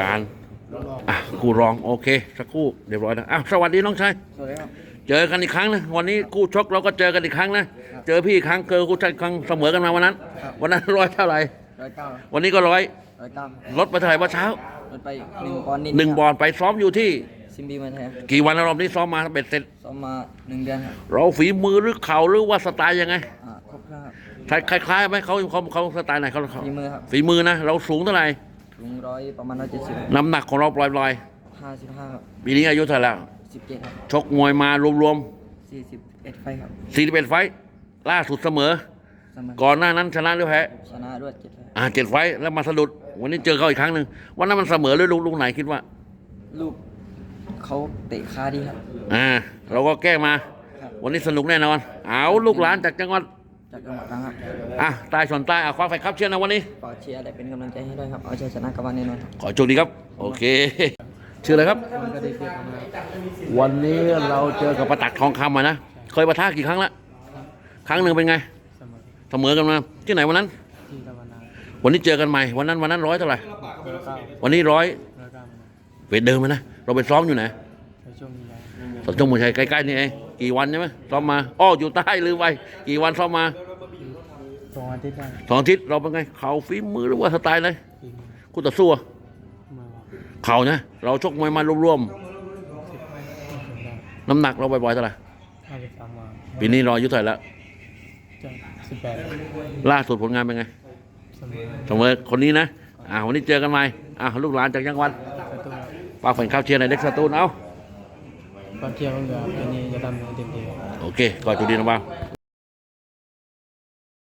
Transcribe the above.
การอะคู่รองโอเคสักครู่เรียบร้อยนะอ้าวสวัสดีน้องชายสวัสดีครับเจอกันอีกครั้งนะวันนี้คู่ชกเราก็เจอกันอีกครั้งนะเจอพี่อีกครั้งเจอคู่ชกครั้งเสมอกันมาวันนั้น วันนั้นร้อยเท่าไหร่ร้อยเก้าวันนี้ก็ร้อยร้อยเก้าลดไปเท่าไหร่เมื่อเช้าลดไปหนึ่งปอนด์นิดหนึ่งบอลไปซ้อมอยู่ที่ซิมบีมาแทนกี่วันแล้วรอบนี้ซ้อมมาเบ็ดเสร็จซ้อมมาหนึ่งเดือนครับเราฝีมือหรือเข่าหรือว่าสไตล์ยังไงอ่าครบแล้วครับคล้ายคล้ายๆไหมเขาเขาเขาสไตล์ไหนเขาเขาฝีมือครับฝีมือนะเราสูงเท่าไหร่ สูงร้อยประมาณร้อยเจ็ดสิบน้ำหนักของเราปล่อยห้าสิบห้าครับๆปีนี้อายุเท่าไหร่แล้วสิบเจ็ดครับชกมวยมารวมสี่สิบเอ็ดไฟครับๆ41ไฟต์ล่าสุดเสมอ เสมอก่อนหน้านั้นชนะหรือแพ้ชนะด้วยเจ็ดไฟอ่าเจ็ดไฟต์แล้วมาสะดุด วันนี้เจอเขาอีกครั้งหนึ่งวันนั้นมันเสมอหรือลูกลูกไหนคิดว่า ลูกเขาเตะขาดีครับ อ่า เราก็แก้มา ครับ วันนี้สนุกแน่นอน เอาลูกหลานจากจังหวัด จากจังหวัดตรังครับอะใต้ชนใต้อะคว้าไฟครับเชียร์นะวันนี้ฝากเชียร์และเป็นกำลังใจให้ด้วยครับ เอาชัยชนะกลับบ้านแน่นอนครับขอโชคดีครับ โอเค ชื่ออะไรครับก็ได้เพียงครับวันนี้เราเจอกับประตักทองคำมานะ เคยประทะกี่ครั้งละ ครั้งหนึ่งเป็นไง เสมอเสมอกันมา ที่ไหนวันนั้น ที่ตะวันนาวันนี้เจอกันใหม่ วันนั้นวันนั้นร้อยเท่าไหร่ร้อยเก้าวันนี้ร้อยร้อยเก้าเวทเดิมไหมนะ เราไปซ้อมอยู่ไหน ในช่วงนี้แล้วสวนจงมวยชัยใกล้ๆนี่เองกี่วันใช่ไหมซ้อมมาอ้ออยู่ใต้ลืมไปกี่วันซ้อมมาสองอาทิตย์ได้สองอาทิตย์เราเป็นไง เข่าฝีมือหรือว่าสไตล์เลยฝีมือคู่ต่อสู้อะมาเข่านะ เราชกมวยมารวมๆน้ำหนักเราบ่อยๆเท่าไหร่ห้าสิบสามมาปีนี้เราอายุเท่าไหร่แล้วจะสิบแปดล่าสุดผลงานเป็นไงเสมอเสมอคนนี้นะอ่าวันนี้เจอกันใหม่อ่าลูกหลานจากจังหวัดประตูฝากแฟนข้าวเชียร์ในเด็กสตูลเอา ความเที่ยวของเรือปีนี้จะทำให้เต็มที่ครับ โอเค ก็จุดดีนะบ้างค